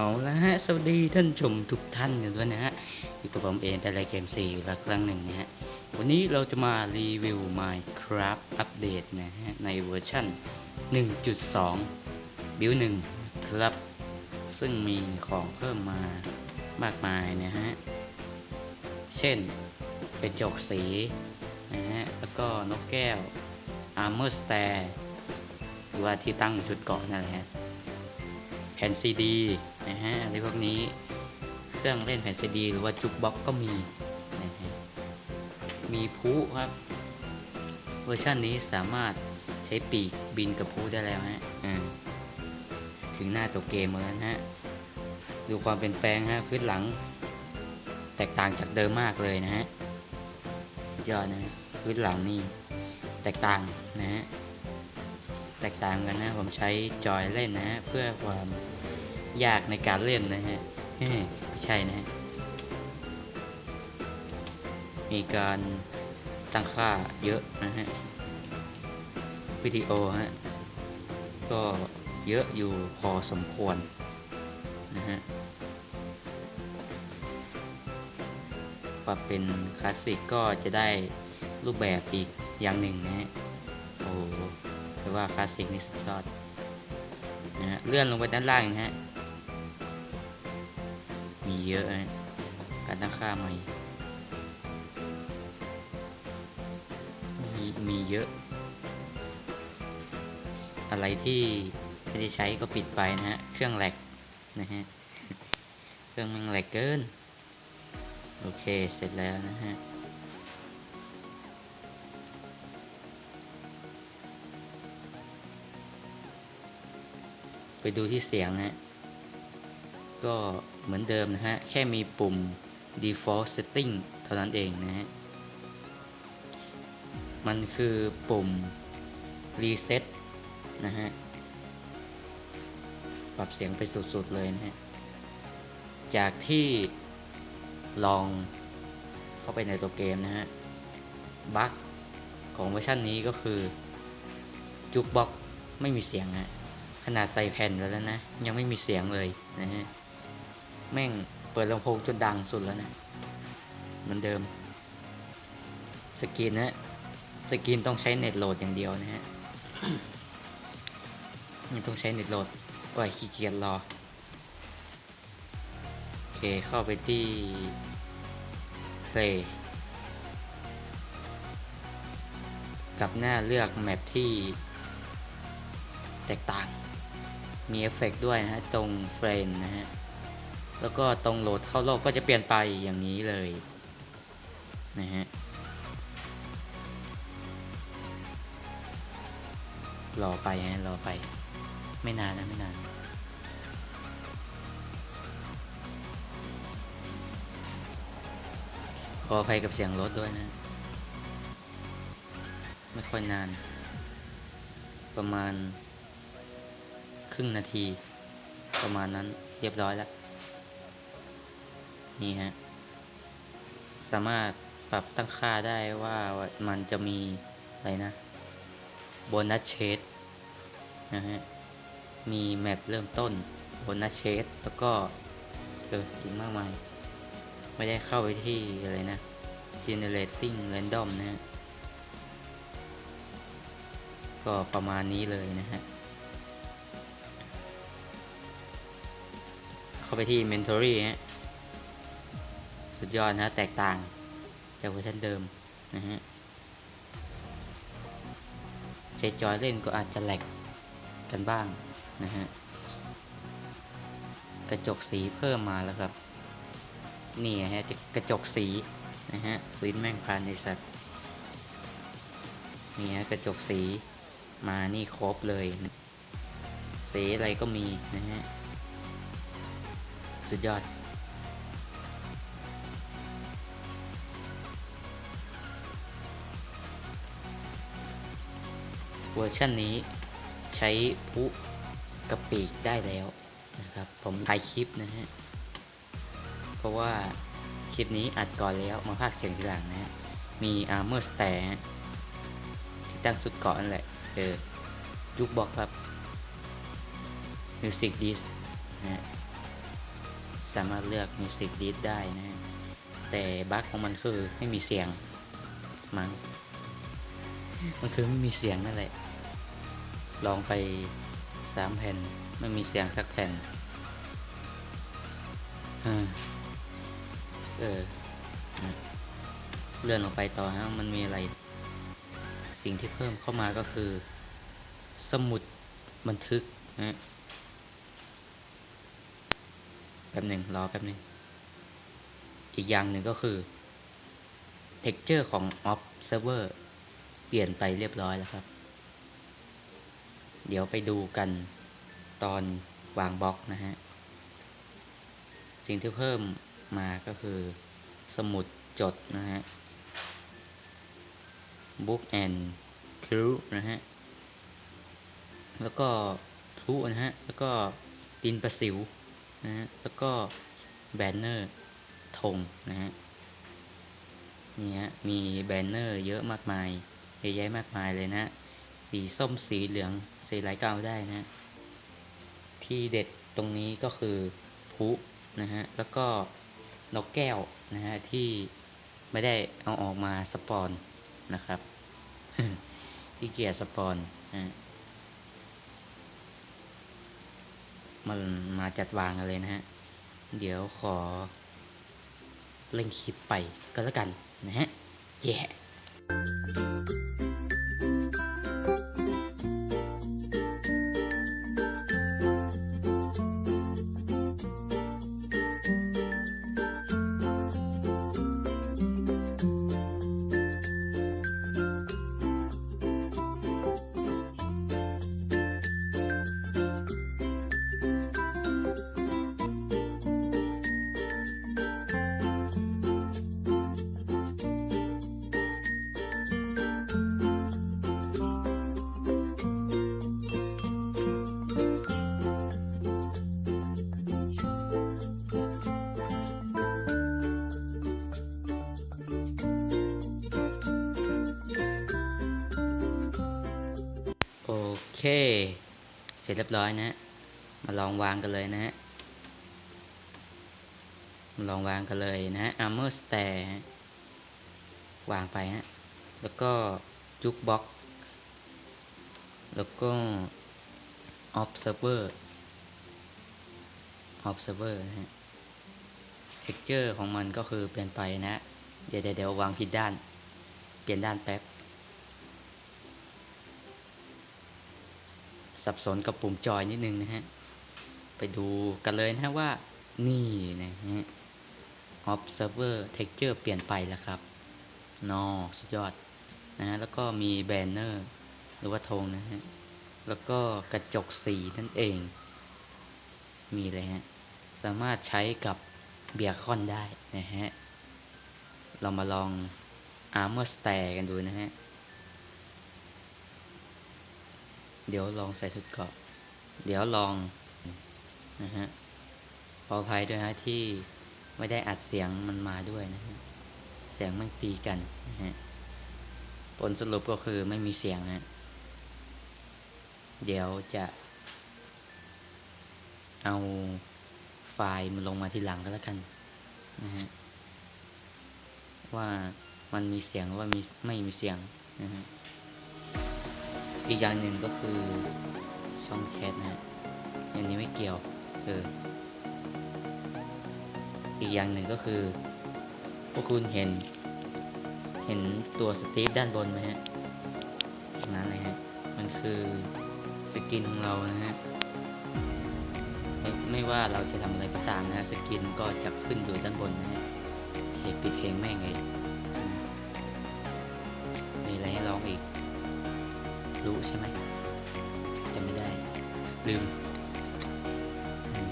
เอาละฮะสวัสดีท่านชมทุกท่านกันด้วยนะฮะอยู่กับผมเองแต่ไรเกม4อีกครั้งหนึ่งนะฮะวันนี้เราจะมารีวิว Minecraft อัปเดตนะฮะในเวอร์ชัน1.2 บิว1ครับ ซึ่งมีของเพิ่มมามากมายนะฮะ เช่นเป็นจกสีนะฮะแล้วก็นกแก้ว Armor Stair หรือว่าที่ตั้งจุดเกาะนั่นแหละฮะแผ่นซีดี นะฮะอะไรพวกนี้เครื่องเล่นแผ่นซีดี หรือว่าจุกบ็อกก็มีนะฮะมีพุครับเวอร์ชันนี้สามารถใช้ปีกบินกับพุได้แล้วฮะอถึงหน้าตัวเกมแล้วนะฮะดูความเปลี่ยนแปลงฮะพื้นหลัง แตกต่างจากเดิมมากเลยนะฮะสุดยอดนะฮะพื้นหลังนี่แตกต่างนะฮะแตกต่างกันนะผมใช้จอยเล่นนะฮะเพื่อความ ยากในการเล่นนะฮะไม่ใช่นะฮะ มีการตั้งค่าเยอะนะฮะ วิดีโอฮะ ก็เยอะอยู่พอสมควรนะฮะปรับเป็นคลาสสิกก็จะได้รูปแบบอีกอย่างหนึ่งนะฮะ โอ้แปลว่าคลาสสิกนี่สุดยอดนะฮะ เลื่อนลงไปด้านล่างนะฮะ มีเยอะนะการตั้งค่าใหม่มีมีเยอะ อะไรที่ไม่ได้ใช้ก็ปิดไปนะฮะ เครื่องแหลกนะฮะ เครื่องมันแหลกเกิน โอเค เสร็จแล้วนะฮะไปดูที่เสียงนะฮะ ก็เหมือนเดิมนะฮะ แค่มีปุ่ม default setting เท่านั้นเองนะฮะ มันคือปุ่ม reset นะฮะ ปรับเสียงไปสุดๆเลยนะฮะ จากที่ลองเข้าไปในตัวเกมนะฮะ บั๊กของเวอร์ชันนี้ก็คือจุกบ็อกไม่มีเสียงฮะขนาดใส่แผ่นไว้แล้วนะ ยังไม่มีเสียงเลยนะฮะ แม่งเปิดลำโพงจนดังสุดแล้วนะเหมือนเดิม สกรีนนะสกรีนต้องใช้เน็ตโหลดอย่างเดียวนะฮะยังต้องใช้เน็ตโหลดก็ขี้เกียจรอ โอเคเข้าไปที่ play กับหน้าเลือกแมปที่แตกต่าง มีเอฟเฟกต์ด้วยนะฮะ ตรงเฟรนนะฮะ แล้วก็ตรงโหลดเข้าโลกก็จะเปลี่ยนไปอย่างนี้เลยนะฮะรอไปฮะรอไป ไม่นานนะไม่นาน ขออภัยกับเสียงรถด้วยนะ ไม่ค่อยนาน ประมาณ ครึ่งนาที ประมาณนั้นเรียบร้อยแล้ว นี่ฮะ สามารถปรับตั้งค่าได้ว่ามันจะมีอะไรนะโบนัสเชดนะฮะ มีแมปเริ่มต้นโบนัสเชดแล้วก็เอออีกมากมาย ไม่ได้เข้าไปที่อะไรนะ generating random นะฮะ ก็ประมาณนี้เลยนะฮะ เข้าไปที่ Mentory ฮะ สุดยอดนะแตกต่างจากเวอร์ชันเดิมนะฮะใจจอยเล่นก็อาจจะแหลกกันบ้างนะฮะกระจกสีเพิ่มมาแล้วครับ นี่ฮะกระจกสีนะฮะลิ้นแม่งพานในสัตว์นี่ฮะกระจกสีมานี่ครบเลยสีอะไรก็มีนะฮะสุดยอด เวอร์ชันนี้ใช้พุกระปีกได้แล้วนะครับ ผมถ่ายคลิปนะฮะ เพราะว่าคลิปนี้อัดก่อนแล้วมาพากย์เสียงทีหลังนะฮะ มี Armor Stair ฮะที่ตั้งสุดเกาะนั่นแหละ เออจุกบอกครับ Music Disc นะฮะสามารถเลือก Music d i s ได้นะฮะ แต่บั๊กของมันคือไม่มีเสียงมั้ง มันคือไม่มีเสียงนั่นแหละ ลองไปสามแผ่นไม่มีเสียงสักแผ่นเออเออ เลื่อนออกไปต่อฮะมันมีอะไร สิ่งที่เพิ่มเข้ามาก็คือ สมุดบันทึกนะแป๊บหนึ่งรอแป๊บหนึ่งอีกอย่างหนึ่งก็คือ texture ของ observer เปลี่ยนไปเรียบร้อยแล้วครับ เดี๋ยวไปดูกันตอนวางบล็อกนะฮะ สิ่งที่เพิ่มมาก็คือ สมุดจดนะฮะ book and crew นะฮะ แล้วก็พลุนะฮะ แล้วก็ดินประสิวนะฮะ แล้วก็แบนเนอร์ธงนะฮะนี่ฮะมีแบนเนอร์เยอะมากมาย เยอะแยะมากมายเลยนะ สีส้มสีเหลืองสีไหลเก้าได้นะ ที่เด็ดตรงนี้ก็คือพลุนะฮะ แล้วก็นกแก้วนะฮะ ที่ไม่ได้เอาออกมาสปอนนะครับที่เกียร์สปอนนะฮะมันมาจัดวางกันเลยนะฮะ เดี๋ยวขอเล่นคลิปไปก็แล้วกันนะฮะแย่ โอเค เสร็จเรียบร้อยนะ มาลองวางกันเลยนะฮะมาลองวางกันเลยนะ armor stair วางไปฮะ แล้วก็จุกบ็อก แล้วก็ observer observer นะฮะ texture ของมันก็คือเปลี่ยนไปนะ เดี๋ยวเดี๋ยววางผิดด้าน เปลี่ยนด้านแป๊บ สับสนกับปุ่มจอยนิดนึงนะฮะ ไปดูกันเลยนะว่า นี่นะฮะ observer texture เปลี่ยนไปแล้วครับนอสุดยอดนะฮะ แล้วก็มีแบนเนอร์หรือว่าธงนะฮะ แล้วก็กระจกสีนั่นเอง มีเลยฮะ สามารถใช้กับเบียคอนได้นะฮะ เรามาลอง armor stair กันดูนะฮะ เดี๋ยวลองใส่ชุดเกาะ เดี๋ยวลองนะฮะขออภัยด้วยฮะที่ไม่ได้อัดเสียงมันมาด้วยนะฮะเสียงมันตีกันนะฮะผลสรุปก็คือไม่มีเสียงฮะเดี๋ยวจะ เอาไฟล์มันลงมาทีหลังก็แล้วกันนะฮะว่ามันมีเสียงว่ามีไม่มีเสียงนะฮะ อีกอย่างหนึ่งก็คือช่องแชทนะฮะอันนี้ไม่เกี่ยวเอออีกอย่างหนึ่งก็คือ พวกคุณเห็น เห็นตัวสตีฟด้านบนไหมฮะตรงนั้นเลยฮะ มันคือสกินของเรานะฮะไม่ไม่ว่าเราจะทำอะไรก็ตามนะสกินก็จะขึ้นอยู่ด้านบนนะฮะโอเคปิดเพลงแม่งเลย ใช่ไหมจำไม่ได้ลืมอืม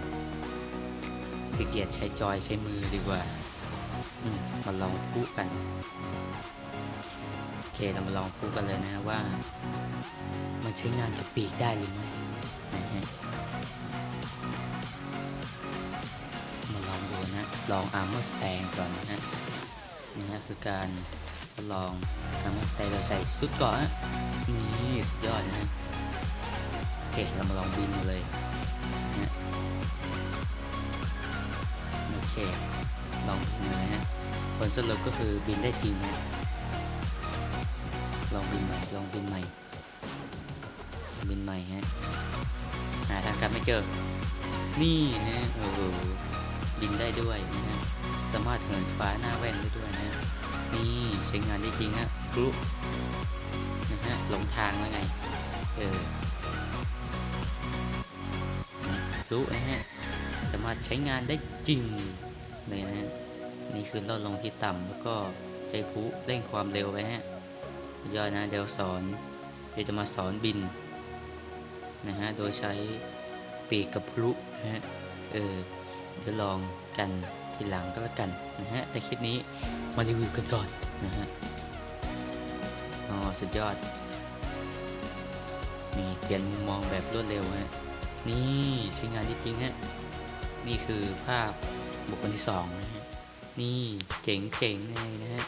ขี้เกียจใช้จอยใช้มือดีกว่ามมาลองพูดกันโอเคเรามาลองพูดกันเลยนะว่า มันใช้งานกับปีกได้หรือไม่นะฮะมาลองดูนะ ลอง armor stand ก่อนนะฮะนี่ฮะคือการ ทดลอง armor stand เราใส่ชุดเก่อนนี่สุดยอดนะฮะโอเคเรามาลองบินกันเลยนะโอเค ลองบินนะฮะผลสรุปก็คือบินได้จริงนะลองบินใหม่ลองบินใหม่บินใหม่ฮะหาทางกลับไม่เจอ นี่ฮะโอ้โหบินได้ด้วยนะฮะสามารถเหินฟ้าหน้าแว่นได้ด้วยนะ ใช้งานได้จริงฮะกรุ๊ปนะฮะหลงทางแล้วไง เออรู้นะฮะ สามารถใช้งานได้จริงเลยนะฮะ นี่คือลดลงที่ต่ำแล้วก็ใช้ผู้เร่งความเร็วไปฮะสุดยอดนะเดี๋ยวสอนเดี๋ยวจะมาสอนบินนะฮะ โดยใช้ปีกกับพลุนะฮะ เออ เดี๋ยวลองกันทีหลังก็แล้วกันนะฮะ แต่คลิปนี้มารีวิวกันก่อน นะฮะอ๋อสุดยอด มีเปลี่ยนมุมมองแบบรวดเร็วฮะนี่ใช้งานจริงฮะนี่คือภาพบุคคลที่สองนะฮะนี่เจ๋งเจ๋งเลยนะฮะ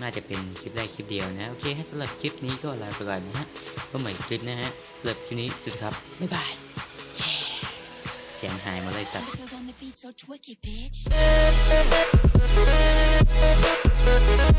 น่าจะเป็นคลิปแรกคลิปเดียวนะโอเคสำหรับคลิปนี้ก็ลาไปก่อนนะฮะพบใหม่คลิปนะฮะสำหรับคลิปนี้สุดครับบ๊ายบายเสียงหายมาเลยสัตว์ thank